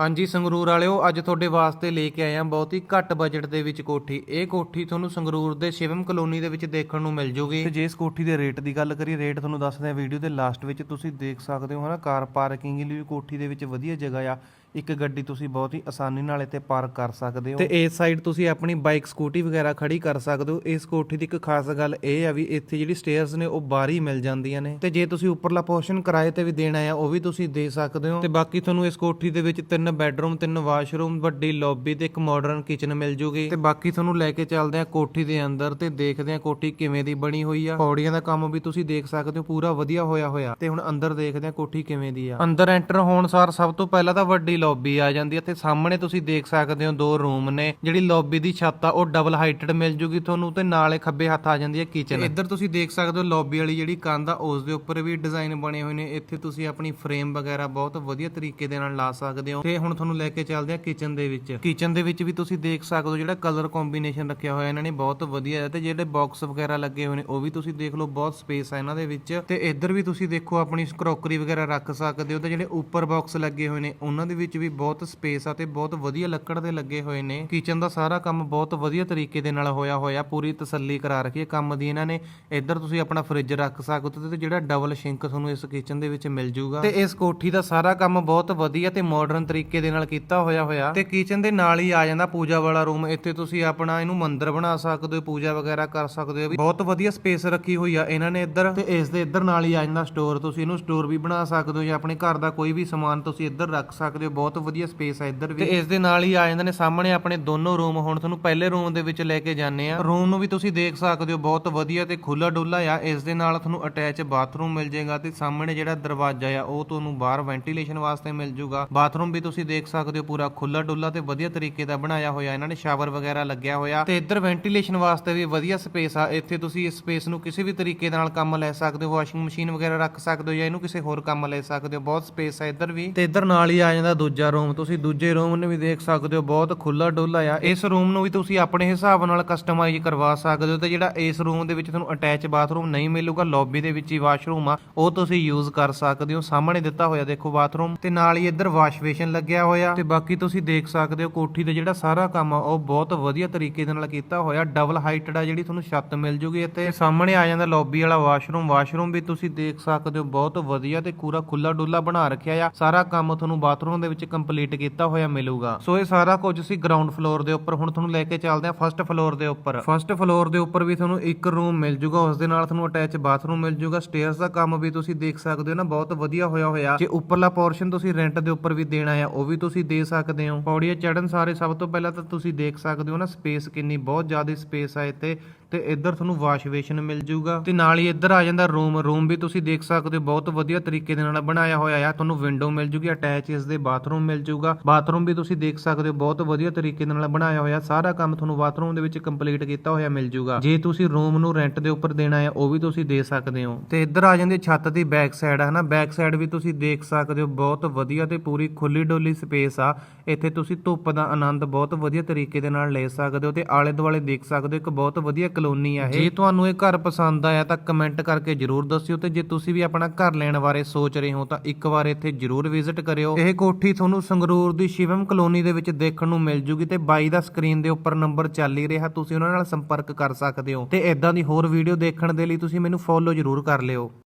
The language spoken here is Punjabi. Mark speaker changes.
Speaker 1: ਹਾਂਜੀ ਸੰਗਰੂਰ ਵਾਲਿਓ ਅੱਜ ਤੁਹਾਡੇ ਵਾਸਤੇ ਲੈ ਕੇ ਆਏ ਹਾਂ ਬਹੁਤ ਹੀ ਘੱਟ ਬਜਟ ਦੇ ਵਿੱਚ ਕੋਠੀ। ਇਹ ਕੋਠੀ ਤੁਹਾਨੂੰ ਸੰਗਰੂਰ ਦੇ ਸ਼ਿਵਮ ਕਲੋਨੀ ਦੇ ਵਿੱਚ ਦੇਖਣ ਨੂੰ ਮਿਲ ਜੂਗੀ। ਤੇ ਜੇ ਇਸ ਕੋਠੀ ਦੇ ਰੇਟ ਦੀ ਗੱਲ ਕਰੀਏ ਰੇਟ ਤੁਹਾਨੂੰ ਦੱਸਦੇ ਹਾਂ ਵੀਡੀਓ ਦੇ ਲਾਸਟ ਵਿੱਚ। ਤੁਸੀਂ ਦੇਖ ਸਕਦੇ ਹੋ ਹਨਾ ਕਾਰ ਪਾਰਕਿੰਗ ਲਈ ਵੀ ਕੋਠੀ ਦੇ ਵਿੱਚ ਵਧੀਆ ਜਗ੍ਹਾ ਆ। ਇੱਕ ਗੱਡੀ ਤੁਸੀਂ ਬਹੁਤ ਹੀ ਆਸਾਨੀ ਨਾਲ ਇੱਥੇ ਪਾਰਕ ਕਰ ਸਕਦੇ ਹੋ। ਤੇ ਇਸ ਸਾਈਡ ਤੁਸੀਂ ਆਪਣੀ ਬਾਈਕ ਸਕੂਟੀ ਵਗੈਰਾ ਖੜੀ ਕਰ ਸਕਦੇ ਹੋ। ਇਸ ਕੋਠੀ ਦੀ ਇੱਕ ਖਾਸ ਗੱਲ ਇਹ ਆ ਵੀ ਇੱਥੇ ਜਿਹੜੀ ਸਟੇਅਰਸ ਨੇ ਉਹ ਬਾਹਰ ਹੀ ਮਿਲ ਜਾਂਦੀਆਂ ਨੇ। ਤੇ ਜੇ ਤੁਸੀਂ ਉੱਪਰਲਾ ਪੋਰਸ਼ਨ ਕਿਰਾਏ ਤੇ ਵੀ ਦੇਣਾ ਆ ਉਹ ਵੀ ਤੁਸੀਂ ਦੇ ਸਕਦੇ ਹੋ। ਤੇ ਬਾਕੀ ਤੁਹਾਨੂੰ ਇਸ ਕੋਠੀ ਦੇ ਵਿੱਚ ਤਿੰਨ ਤਿੰਨ ਬੈੱਡਰੂਮ, ਤਿੰਨ ਵਾਸ਼ਰੂਮ, ਵੱਡੀ ਲੌਬੀ ਤੇ ਇੱਕ ਮਾਡਰਨ ਕਿਚਨ ਮਿਲ ਜੂਗੀ। ਤੇ ਬਾਕੀ ਤੁਹਾਨੂੰ ਲੈ ਕੇ ਚੱਲਦੇ ਆ ਕੋਠੀ ਦੇ ਅੰਦਰ ਤੇ ਦੇਖਦੇ ਆ ਕੋਠੀ ਕਿਵੇਂ ਦੀ ਬਣੀ ਹੋਈ ਆ। ਪੌੜੀਆਂ ਦਾ ਕੰਮ ਵੀ ਤੁਸੀਂ ਦੇਖ ਸਕਦੇ ਹੋ, ਪੂਰਾ ਵਧੀਆ ਹੋਇਆ ਹੋਇਆ। ਤੇ ਹੁਣ ਅੰਦਰ ਦੇਖਦੇ ਆ ਕੋਠੀ ਕਿਵੇਂ ਦੀ ਆ। ਅੰਦਰ ਐਂਟਰ ਹੋਣ ਸਾਰ ਸਭ ਤੋਂ ਪਹਿਲਾਂ ਤਾਂ ਵੱਡੀ ਲੌਬੀ ਆ ਜਾਂਦੀ ਹੈ ਤੇ ਸਾਹਮਣੇ ਤੁਸੀਂ ਦੇਖ ਸਕਦੇ ਹੋ ਦੋ ਰੂਮ ਨੇ। ਜਿਹੜੀ ਲੌਬੀ ਦੀ ਛੱਤ ਆ, ਉਹ ਡਬਲ ਹਾਈਟਡ ਮਿਲ ਜੂਗੀ ਤੁਹਾਨੂੰ ਤੇ ਨਾਲੇ ਖੱਬੇ ਹੱਥ ਆ ਜਾਂਦੀ ਹੈ ਕਿਚਨ ਇੱਧਰ ਤੁਸੀਂ ਦੇਖ ਸਕਦੇ ਹੋ ਲੌਬੀ ਵਾਲੀ ਜਿਹੜੀ ਕੰਧ ਆ, ਉਸ ਦੇ ਉੱਪਰ ਵੀ ਡਿਜ਼ਾਈਨ ਬਣੇ ਹੋਏ ਨੇ। ਇੱਥੇ ਤੁਸੀਂ ਆਪਣੀ ਫਰੇਮ ਵਗੈਰਾ ਬਹੁਤ ਵਧੀਆ ਤਰੀਕੇ ਦੇ ਨਾਲ ਲਾ ਸਕਦੇ ਹੋ। ਤੇ ਹੁਣ ਤੁਹਾਨੂੰ ਲੈ ਕੇ ਚੱਲਦੇ ਆ ਕਿਚਨ ਦੇ ਵਿੱਚ। ਕਿਚਨ ਦੇ ਵਿੱਚ ਵੀ ਤੁਸੀਂ ਦੇਖ ਸਕਦੇ ਹੋ ਜਿਹੜਾ ਕਲਰ ਕੰਬੀਨੇਸ਼ਨ ਰੱਖਿਆ ਹੋਇਆ ਇਹਨਾਂ ਨੇ, ਬਹੁਤ ਵਧੀਆ ਹੈ ਤੇ ਜਿਹੜੇ ਬਾਕਸ ਵਗੈਰਾ ਲੱਗੇ ਹੋਏ ਨੇ, ਉਹ ਵੀ ਤੁਸੀਂ ਦੇਖ ਲਓ, ਬਹੁਤ ਸਪੇਸ ਆ ਇਹਨਾਂ ਦੇ ਵਿੱਚ। ਤੇ ਇੱਧਰ ਵੀ ਤੁਸੀਂ ਦੇਖੋ ਆਪਣੀ ਕਰੋਕਰੀ ਵਗੈਰਾ ਰੱਖ ਸਕਦੇ ਹੋ ਤੇ ਜਿਹੜੇ ਉੱਪਰ ਬਾਕਸ ਲੱਗੇ ਹੋਏ ਨੇ, ਉਹਨਾਂ ਦੇ ਵਿੱਚ ਵੀ ਬਹੁਤ ਸਪੇਸ ਆ ਤੇ ਬਹੁਤ ਵਧੀਆ ਲੱਕੜ ਦੇ ਲੱਗੇ ਹੋਏ ਨੇ। ਕਿਚਨ ਦਾ ਸਾਰਾ ਕੰਮ ਬਹੁਤ ਵਧੀਆ ਤਰੀਕੇ ਦੇ ਨਾਲ ਹੋਇਆ ਹੋਇਆ, ਪੂਰੀ ਤਸੱਲੀ ਕਰਾ ਰੱਖੀ ਹੈ ਕੰਮ ਦੀ ਇਹਨਾਂ ਨੇ। ਇੱਧਰ ਤੁਸੀਂ ਆਪਣਾ ਫ੍ਰਿਜ ਰੱਖ ਸਕਦੇ ਹੋ ਤੇ ਜਿਹੜਾ ਡਬਲ ਸ਼ਿੰਕ ਤੁਹਾਨੂੰ ਇਸ ਕਿਚਨ ਦੇ ਵਿੱਚ ਮਿਲ ਜੂਗਾ। ਤੇ ਇਸ ਕੋਠੀ ਦਾ ਸਾਰਾ ਕੰਮ ਬਹੁਤ ਵਧੀਆ ਤੇ ਮਾਡਰਨ ਤਰੀਕੇ ਦੇ ਨਾਲ ਕੀਤਾ ਹੋਇਆ ਹੋਇਆ। ਤੇ ਕਿਚਨ ਦੇ ਨਾਲ ਹੀ ਆ ਜਾਂਦਾ ਪੂਜਾ ਵਾਲਾ ਰੂਮ ਇੱਥੇ ਤੁਸੀਂ ਆਪਣਾ ਇਹਨੂੰ ਮੰਦਿਰ ਬਣਾ ਸਕਦੇ ਹੋ ਪੂਜਾ ਵਗੈਰਾ ਕਰ ਸਕਦੇ ਹੋ ਵੀ। ਬਹੁਤ ਵਧੀਆ ਸਪੇਸ ਰੱਖੀ ਹੋਈ ਆ ਇਹਨਾਂ ਨੇ ਇੱਧਰ। ਤੇ ਇਸ ਦੇ ਇੱਧਰ ਨਾਲ ਹੀ ਆ ਜਾਂਦਾ ਸਟੋਰ ਤੁਸੀਂ ਇਹਨੂੰ ਸਟੋਰ ਵੀ ਬਣਾ ਸਕਦੇ ਹੋ ਜਾਂ ਆਪਣੇ ਘਰ ਦਾ ਕੋਈ ਵੀ ਸਮਾਨ ਤੁਸੀਂ ਇੱਧਰ ਰੱਖ ਸਕਦੇ ਹੋ। ਬਹੁਤ ਵਧੀਆ ਸਪੇਸ ਆ ਇੱਧਰ ਵੀ। ਤੇ ਇਸ ਦੇ ਨਾਲ ਹੀ ਆ ਜਾਂਦੇ ਨੇ ਸਾਹਮਣੇ ਆਪਣੇ ਦੋਨੋਂ ਰੂਮ ਹੁਣ ਤੁਹਾਨੂੰ ਪਹਿਲੇ ਰੂਮ ਦੇ ਵਿੱਚ ਲੈ ਕੇ ਜਾਂਦੇ ਆ। ਰੂਮ ਨੂੰ ਵੀ ਤੁਸੀਂ ਦੇਖ ਸਕਦੇ ਹੋ ਬਹੁਤ ਵਧੀਆ ਤੇ ਖੁੱਲਾ ਡੁੱਲਾ ਆ। ਇਸ ਦੇ ਨਾਲ ਤੁਹਾਨੂੰ ਅਟੈਚ ਬਾਥਰੂਮ ਮਿਲ ਜਾਏਗਾ ਤੇ ਸਾਹਮਣੇ ਜਿਹੜਾ ਦਰਵਾਜ਼ਾ ਆ ਉਹ ਤੁਹਾਨੂੰ ਬਾਹਰ ਵੈਂਟੀਲੇਸ਼ਨ ਵਾਸਤੇ ਮਿਲ ਜੂਗਾ ਬਾਥਰੂਮ ਵੀ ਤੁਸੀਂ ਦੇਖ ਸਕਦੇ ਹੋ ਪੂਰਾ ਖੁੱਲਾ ਡੁੱਲਾ ਤੇ ਵਧੀਆ ਤਰੀਕੇ ਦਾ ਬਣਾਇਆ ਹੋਇਆ, ਇਹਨਾਂ ਨੇ ਸ਼ਾਵਰ ਵਗੈਰਾ ਲੱਗਿਆ ਹੋਇਆ ਤੇ ਇੱਧਰ ਵੈਂਟੀਲੇਸ਼ਨ ਵਾਸਤੇ ਵੀ ਵਧੀਆ ਸਪੇਸ ਆ, ਇੱਥੇ ਤੁਸੀਂ ਇਸ ਸਪੇਸ ਨੂੰ ਕਿਸੇ ਵੀ ਤਰੀਕੇ ਨਾਲ ਕੰਮ ਲੈ ਸਕਦੇ ਹੋ, ਵਾਸ਼ਿੰਗ ਮਸ਼ੀਨ ਵਗੈਰਾ ਰੱਖ ਸਕਦੇ ਹੋ ਜਾਂ ਇਹਨੂੰ ਕਿਸੇ ਹੋਰ ਕੰਮ ਲੈ ਸਕਦੇ ਹੋ, ਬਹੁਤ ਸਪੇਸ ਆ ਇੱਧਰ ਵੀ। ਤੇ ਇੱਧਰ ਨਾਲ ਹੀ ਆ ਜਾਂਦਾ ਦੂਜਾ ਰੂਮ, ਤੁਸੀਂ ਦੂਜੇ ਰੂਮ ਨੂੰ ਵੀ ਦੇਖ ਸਕਦੇ ਹੋ, ਬਹੁਤ ਖੁੱਲਾ ਡੁੱਲਾ ਆ, ਇਸ ਰੂਮ ਨੂੰ ਵੀ ਤੁਸੀਂ ਆਪਣੇ ਹਿਸਾਬ ਨਾਲ ਕਸਟਮਾਈਜ਼ ਕਰਵਾ ਸਕਦੇ ਹੋ ਤੇ ਜਿਹੜਾ ਇਸ ਰੂਮ ਦੇ ਵਿੱਚ ਤੁਹਾਨੂੰ ਅਟੈਚ ਬਾਥਰੂਮ ਨਹੀਂ ਮਿਲੂਗਾ, ਲੌਬੀ ਦੇ ਵਿੱਚ ਹੀ ਵਾਸ਼ਰੂਮ ਆ, ਉਹ ਤੁਸੀਂ ਯੂਜ਼ ਕਰ ਸਕਦੇ ਹੋ, ਸਾਹਮਣੇ ਦਿੱਤਾ ਹੋਇਆ ਦੇਖੋ ਬਾਥਰੂਮ ਤੇ ਨਾਲ ਹੀ ਇੱਧਰ ਵਾਸ਼ ਬੇਸ਼ਨ ਲੱਗਿਆ ਹੋਇਆ। ਤੇ ਬਾਕੀ ਤੁਸੀਂ ਦੇਖ ਸਕਦੇ ਹੋ ਕੋਠੀ ਦਾ ਜਿਹੜਾ ਸਾਰਾ ਕੰਮ ਆ, ਉਹ ਬਹੁਤ ਵਧੀਆ ਤਰੀਕੇ ਦੇ ਨਾਲ ਕੀਤਾ ਹੋਇਆ। ਡਬਲ ਹਾਈਟਡ ਆ ਜਿਹੜੀ ਤੁਹਾਨੂੰ ਛੱਤ ਮਿਲ ਜੂਗੀ ਇੱਥੇ। ਸਾਹਮਣੇ ਆ ਜਾਂਦਾ ਲੌਬੀ ਵਾਲਾ ਵਾਸ਼ਰੂਮ। ਵਾਸ਼ਰੂਮ ਵੀ ਤੁਸੀਂ ਦੇਖ ਸਕਦੇ ਹੋ, ਬਹੁਤ ਵਧੀਆ ਤੇ ਪੂਰਾ ਖੁੱਲਾ ਡੁੱਲਾ ਬਣਾ ਰੱਖਿਆ ਆ। ਸਾਰਾ ਕੰਮ ਤੁਹਾਨੂੰ ਬਾਥਰੂਮ ਦੇ ਵਿੱਚ ਕੰਪਲੀਟ ਕੀਤਾ ਹੋਇਆ ਮਿਲੂਗਾ। ਸੋ ਇਹ ਸਾਰਾ ਕੁਝ ਸੀ ਗਰਾਊਂਡ ਫਲੋਰ ਦੇ ਉੱਪਰ। ਹੁਣ ਤੁਹਾਨੂੰ ਲੈ ਕੇ ਚੱਲਦੇ ਆ ਫਰਸਟ ਫਲੋਰ ਦੇ ਉੱਪਰ। ਫਰਸਟ ਫਲੋਰ ਦੇ ਉੱਪਰ ਵੀ ਤੁਹਾਨੂੰ ਇੱਕ ਰੂਮ ਮਿਲ ਜੂਗਾ। ਉਸ ਦੇ ਨਾਲ ਤੁਹਾਨੂੰ ਅਟੈਚ ਬਾਥਰੂਮ ਮਿਲ ਜੂਗਾ। ਸਟੇਅਰਸ ਦਾ ਕੰਮ ਵੀ ਤੁਸੀਂ ਦੇਖ ਸਕਦੇ ਹੋ ਨਾ, ਬਹੁਤ ਵਧੀਆ ਹੋਇਆ ਹੋਇਆ। ਜੇ ਉੱਪਰਲਾ ਪੋਰਸ਼ਨ ਤੁਸੀਂ ਰੈਂਟ ਦੇ ਉੱਪਰ ਵੀ ਦੇਣਾ ਆ ਉਹ ਵੀ ਤੁਸੀਂ ਦੇ ਸਕਦੇ ਹੋ। ਪੌੜੀਆਂ ਚੜਨ ਸਾਰੇ ਸਭ ਤੋਂ ਪਹਿਲਾਂ ਤਾਂ ਤੁਸੀਂ ਦੇਖ ਸਕਦੇ ਹੋ ਨਾ ਸਪੇਸ ਕਿੰਨੀ ਬਹੁਤ ਜ਼ਿਆਦਾ ਸਪੇਸ ਆ ਇੱਥੇ। ਤੇ ਇੱਧਰ ਤੁਹਾਨੂੰ ਵਾਸ਼ ਬੇਸ਼ਨ ਮਿਲ ਜੂਗਾ। ਤੇ ਨਾਲ ਹੀ ਇੱਧਰ ਆ ਜਾਂਦਾ ਰੂਮ। ਰੂਮ ਵੀ ਤੁਸੀਂ ਦੇਖ ਸਕਦੇ ਹੋ, ਬਹੁਤ ਵਧੀਆ ਤਰੀਕੇ ਦੇ ਨਾਲ ਬਣਾਇਆ ਹੋਇਆ ਆ। ਤੁਹਾਨੂੰ ਵਿੰਡੋ ਮਿਲ ਜੂਗੀ ਅਟੈਚ ਇਸ ਦੇ ਬਾਥਰੂਮ ਮਿਲ ਜੂਗਾ। ਬਾਥਰੂਮ ਵੀ ਤੁਸੀਂ ਦੇਖ ਸਕਦੇ ਹੋ, ਬਹੁਤ ਵਧੀਆ ਤਰੀਕੇ ਦੇ ਨਾਲ ਬਣਾਇਆ ਹੋਇਆ। ਸਾਰਾ ਕੰਮ ਤੁਹਾਨੂੰ ਬਾਥਰੂਮ ਦੇ ਵਿੱਚ ਕੰਪਲੀਟ ਕੀਤਾ ਹੋਇਆ ਮਿਲ ਜੂਗਾ। ਜੇ ਤੁਸੀਂ ਰੂਮ ਨੂੰ ਰੈਂਟ ਦੇ ਉੱਪਰ ਦੇਣਾ ਹੈ ਉਹ ਵੀ ਤੁਸੀਂ ਦੇ ਸਕਦੇ ਹੋ। ਤੇ ਇੱਧਰ ਆ ਜਾਂਦੀ ਛੱਤ ਦੀ ਬੈਕ ਸਾਈਡ ਹੈ ਨਾ ਬੈਕ ਸਾਈਡ ਵੀ ਤੁਸੀਂ ਦੇਖ ਸਕਦੇ ਹੋ, ਬਹੁਤ ਵਧੀਆ ਤੇ ਪੂਰੀ ਖੁੱਲੀ ਡੋਲੀ ਸਪੇਸ ਆ। ਇੱਥੇ ਤੁਸੀਂ ਧੁੱਪ ਦਾ ਆਨੰਦ ਬਹੁਤ ਵਧੀਆ ਤਰੀਕੇ ਦੇ ਨਾਲ ਲੈ ਸਕਦੇ ਹੋ ਤੇ ਆਲੇ ਦੁਆਲੇ ਦੇਖ ਸਕਦੇ ਹੋ, ਇੱਕ ਬਹੁਤ ਵਧੀਆ ਕਲੋਨੀ ਆ ਇਹ। ਜੇ ਤੁਹਾਨੂੰ ਇਹ ਘਰ ਪਸੰਦ ਆਇਆ ਤਾਂ ਕਮੈਂਟ ਕਰਕੇ ਜਰੂਰ ਦੱਸਿਓ ਤੇ ਜੇ ਤੁਸੀਂ ਵੀ ਆਪਣਾ ਘਰ ਲੈਣ ਬਾਰੇ ਸੋਚ ਰਹੇ ਹੋ ਤਾਂ ਇੱਕ ਵਾਰ ਇੱਥੇ ਜਰੂਰ ਵਿਜ਼ਿਟ ਕਰਿਓ। ਇਹ ਕੋਠੀ ਤੁਹਾਨੂੰ ਸੰਗਰੂਰ ਦੀ ਸ਼ਿਵਮ ਕਲੋਨੀ ਦੇ ਵਿੱਚ ਦੇਖਣ ਨੂੰ ਮਿਲ ਜੂਗੀ ਤੇ ਬਾਈ ਦਾ ਸਕਰੀਨ ਦੇ ਉੱਪਰ ਨੰਬਰ ਚੱਲ ਹੀ ਰਿਹਾ, ਤੁਸੀਂ ਉਹਨਾਂ ਨਾਲ ਸੰਪਰਕ ਕਰ ਸਕਦੇ ਹੋ। ਤੇ ਇਦਾਂ ਦੀ ਹੋਰ ਵੀਡੀਓ ਦੇਖਣ ਦੇ ਲਈ ਤੁਸੀਂ ਮੈਨੂੰ ਫੋਲੋ ਜਰੂਰ ਕਰ ਲਿਓ।